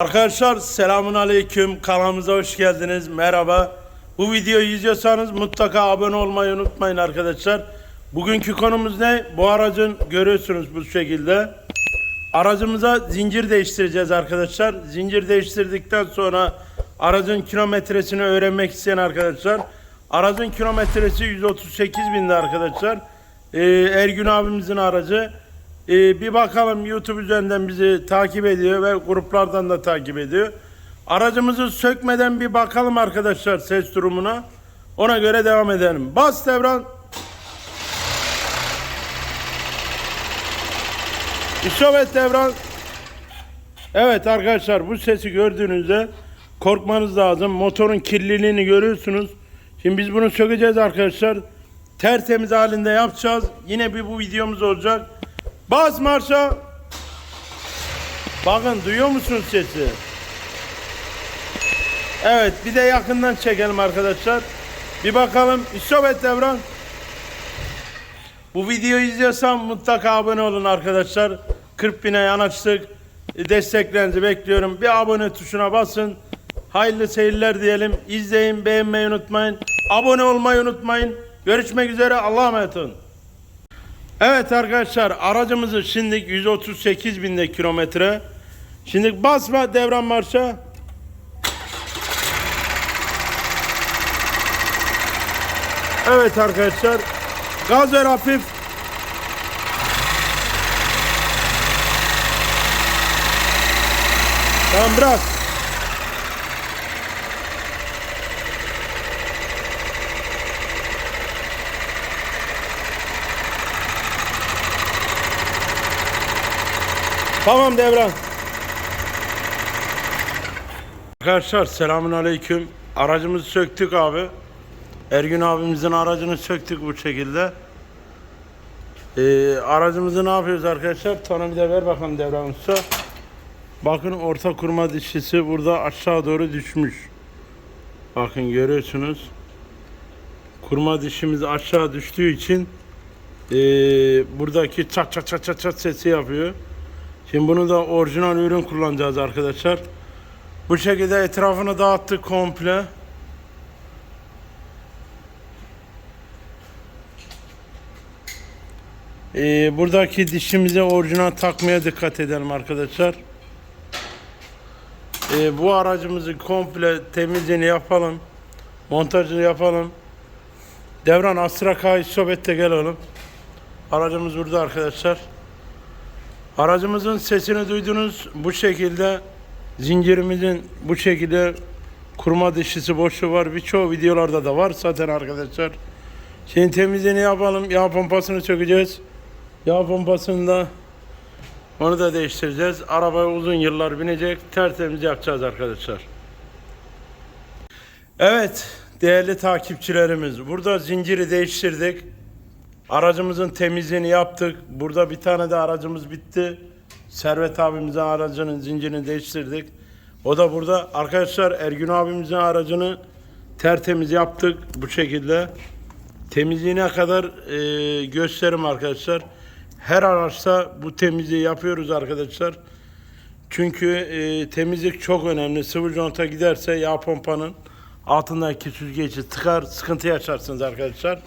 Arkadaşlar selamun aleyküm. Kanalımıza hoş geldiniz. Merhaba. Bu videoyu izliyorsanız mutlaka abone olmayı unutmayın arkadaşlar. Bugünkü konumuz ne? Bu aracın görüyorsunuz bu şekilde. Aracımıza zincir değiştireceğiz arkadaşlar. Zincir değiştirdikten sonra aracın kilometresini öğrenmek isteyen arkadaşlar. Aracın kilometresi 138 binde arkadaşlar. Ee, Ergün abimizin aracı ee, bir bakalım YouTube üzerinden bizi takip ediyor ve gruplardan da takip ediyor. Aracımızı sökmeden bir bakalım arkadaşlar ses durumuna. Ona göre devam edelim. Bas devran. İsabet devran. Evet arkadaşlar bu sesi gördüğünüzde korkmanız lazım. Motorun kirliliğini görüyorsunuz. Şimdi biz bunu sökeceğiz arkadaşlar. Tertemiz halinde yapacağız. Yine bir bu videomuz olacak. Bas marşa. Bakın duyuyor musunuz sesi? Evet bir de yakından çekelim arkadaşlar. Bir bakalım. İsabet devran. Bu videoyu izliyorsan mutlaka abone olun arkadaşlar. 40 bine yanaştık. Desteklerinizi bekliyorum. Bir abone tuşuna basın. Hayırlı seyirler diyelim. İzleyin, beğenmeyi unutmayın. Abone olmayı unutmayın. Görüşmek üzere. Allah'a emanet olun. Evet arkadaşlar aracımızı şimdi 138 binde kilometre. Şimdi basma devran marşa. Evet arkadaşlar gaz ver hafif. Tamam bırak. Tamam devran. Arkadaşlar selamun aleyküm. Aracımızı söktük abi. Ergün abimizin aracını söktük bu şekilde. Ee, aracımızı ne yapıyoruz arkadaşlar? Tornavida ver bakalım devran usta. Bakın orta kurma dişlisi burada aşağı doğru düşmüş. Bakın görüyorsunuz. Kurma dişimiz aşağı düştüğü için ee, buradaki çat çat çat çat çat sesi yapıyor. Şimdi bunu da orijinal ürün kullanacağız arkadaşlar. Bu şekilde etrafını dağıttık komple. Ee, buradaki dişimize orijinal takmaya dikkat edelim arkadaşlar. Ee, bu aracımızı komple temizliğini yapalım. Montajını yapalım. Devran Astra Sohbet'te gel oğlum. Aracımız burada arkadaşlar. Aracımızın sesini duydunuz. Bu şekilde zincirimizin bu şekilde kurma dişlisi boşluğu var. Birçok videolarda da var zaten arkadaşlar. Şimdi temizliğini yapalım. Yağ pompasını sökeceğiz. Yağ pompasını da onu da değiştireceğiz. Arabaya uzun yıllar binecek. Tertemiz yapacağız arkadaşlar. Evet değerli takipçilerimiz. Burada zinciri değiştirdik. Aracımızın temizliğini yaptık. Burada bir tane de aracımız bitti. Servet abimizin aracının zincirini değiştirdik. O da burada. Arkadaşlar Ergün abimizin aracını tertemiz yaptık bu şekilde. Temizliğine kadar e, gösterim arkadaşlar. Her araçta bu temizliği yapıyoruz arkadaşlar. Çünkü e, temizlik çok önemli. Sıvı conta giderse yağ pompanın altındaki süzgeci tıkar, sıkıntı yaşarsınız arkadaşlar.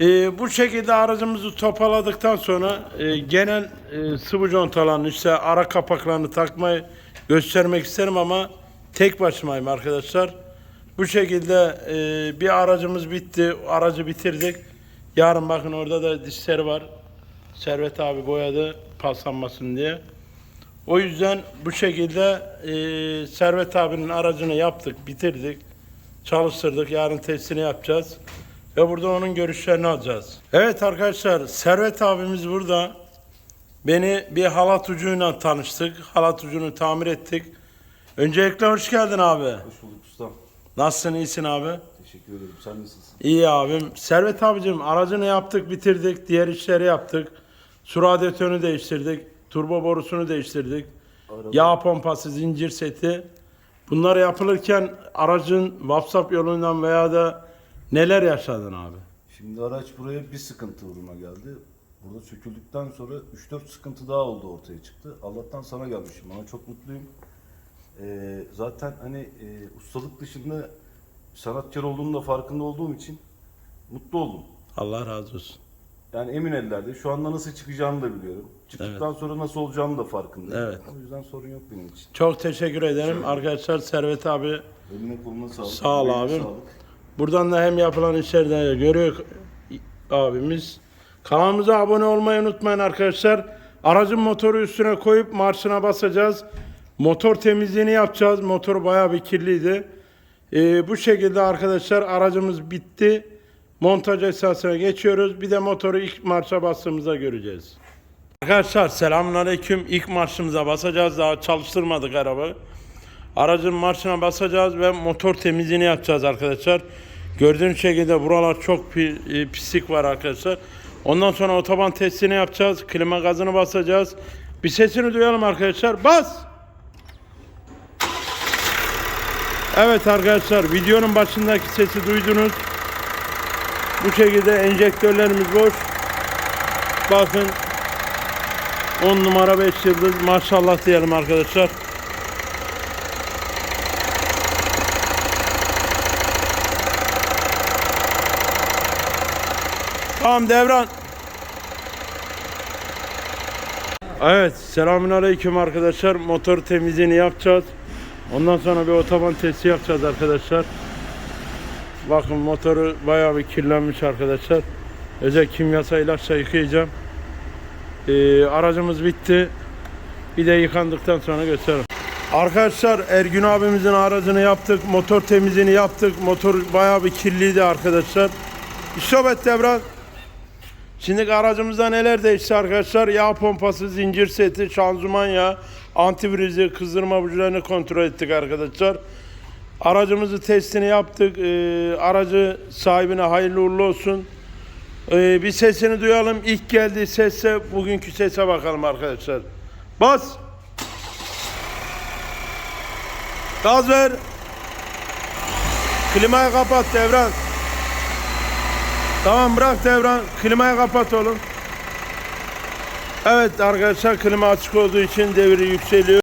Ee, bu şekilde aracımızı toparladıktan sonra e, genel e, sıvı contalarını işte ara kapaklarını takmayı göstermek isterim ama tek başımayım arkadaşlar. Bu şekilde e, bir aracımız bitti. Aracı bitirdik. Yarın bakın orada da dişleri var. Servet abi boyadı paslanmasın diye. O yüzden bu şekilde e, Servet abinin aracını yaptık, bitirdik, çalıştırdık. Yarın testini yapacağız. Ve burada onun görüşlerini alacağız. Evet arkadaşlar, Servet abimiz burada. Beni bir halat ucuyla tanıştık. Halat ucunu tamir ettik. Öncelikle hoş geldin abi. Hoş bulduk ustam. Nasılsın, iyisin abi? Teşekkür ederim. Sen nasılsın? İyi abim. Servet abicim aracını yaptık, bitirdik. Diğer işleri yaptık. Su radyatörünü değiştirdik. Turbo borusunu değiştirdik. Araba- Yağ pompası, zincir seti. Bunlar yapılırken aracın WhatsApp yolundan veya da neler yaşadın abi? Şimdi araç buraya bir sıkıntı uğruna geldi. Burada söküldükten sonra 3-4 sıkıntı daha oldu ortaya çıktı. Allah'tan sana gelmişim. Ona çok mutluyum. Ee, zaten hani e, ustalık dışında sanatkar olduğumun da farkında olduğum için mutlu oldum. Allah razı olsun. Yani emin ellerde. Şu anda nasıl çıkacağımı da biliyorum. Çıktıktan sonra nasıl olacağımı da farkındayım. Evet. O yüzden sorun yok benim için. Çok teşekkür ederim. Arkadaşlar Servet abi Eline koluna sağlık. Sağ ol Emeğine abim. sağlık. Buradan da hem yapılan işlerden de görüyor abimiz. Kanalımıza abone olmayı unutmayın arkadaşlar. Aracın motoru üstüne koyup marşına basacağız. Motor temizliğini yapacağız. Motor bayağı bir kirliydi. Ee, bu şekilde arkadaşlar aracımız bitti. Montaj esasına geçiyoruz. Bir de motoru ilk marşa bastığımızda göreceğiz. Arkadaşlar selamünaleyküm. İlk marşımıza basacağız. Daha çalıştırmadık arabayı. Aracın marşına basacağız ve motor temizliğini yapacağız arkadaşlar. Gördüğünüz şekilde buralar çok e, pislik var arkadaşlar. Ondan sonra otoban testini yapacağız. Klima gazını basacağız. Bir sesini duyalım arkadaşlar. Bas! Evet arkadaşlar videonun başındaki sesi duydunuz. Bu şekilde enjektörlerimiz boş. Bakın 10 numara 5 yıldız maşallah diyelim arkadaşlar. Tamam devran. Evet selamünaleyküm arkadaşlar. Motor temizliğini yapacağız. Ondan sonra bir otoban testi yapacağız arkadaşlar. Bakın motoru bayağı bir kirlenmiş arkadaşlar. Özel kimyasal ilaçla yıkayacağım. Ee, aracımız bitti. Bir de yıkandıktan sonra gösteririm. Arkadaşlar Ergün abimizin aracını yaptık. Motor temizliğini yaptık. Motor bayağı bir kirliydi arkadaşlar. İşobet devran. Şimdi aracımızda neler değişti arkadaşlar? Yağ pompası, zincir seti, şanzıman yağı, antifrizi, kızdırma bujilerini kontrol ettik arkadaşlar. Aracımızı testini yaptık. Ee, aracı sahibine hayırlı uğurlu olsun. Ee, bir sesini duyalım. İlk geldiği sesse bugünkü sese bakalım arkadaşlar. Bas. Gaz ver. Klimayı kapat devran. Tamam bırak devran. Klimayı kapat oğlum. Evet arkadaşlar klima açık olduğu için devri yükseliyor.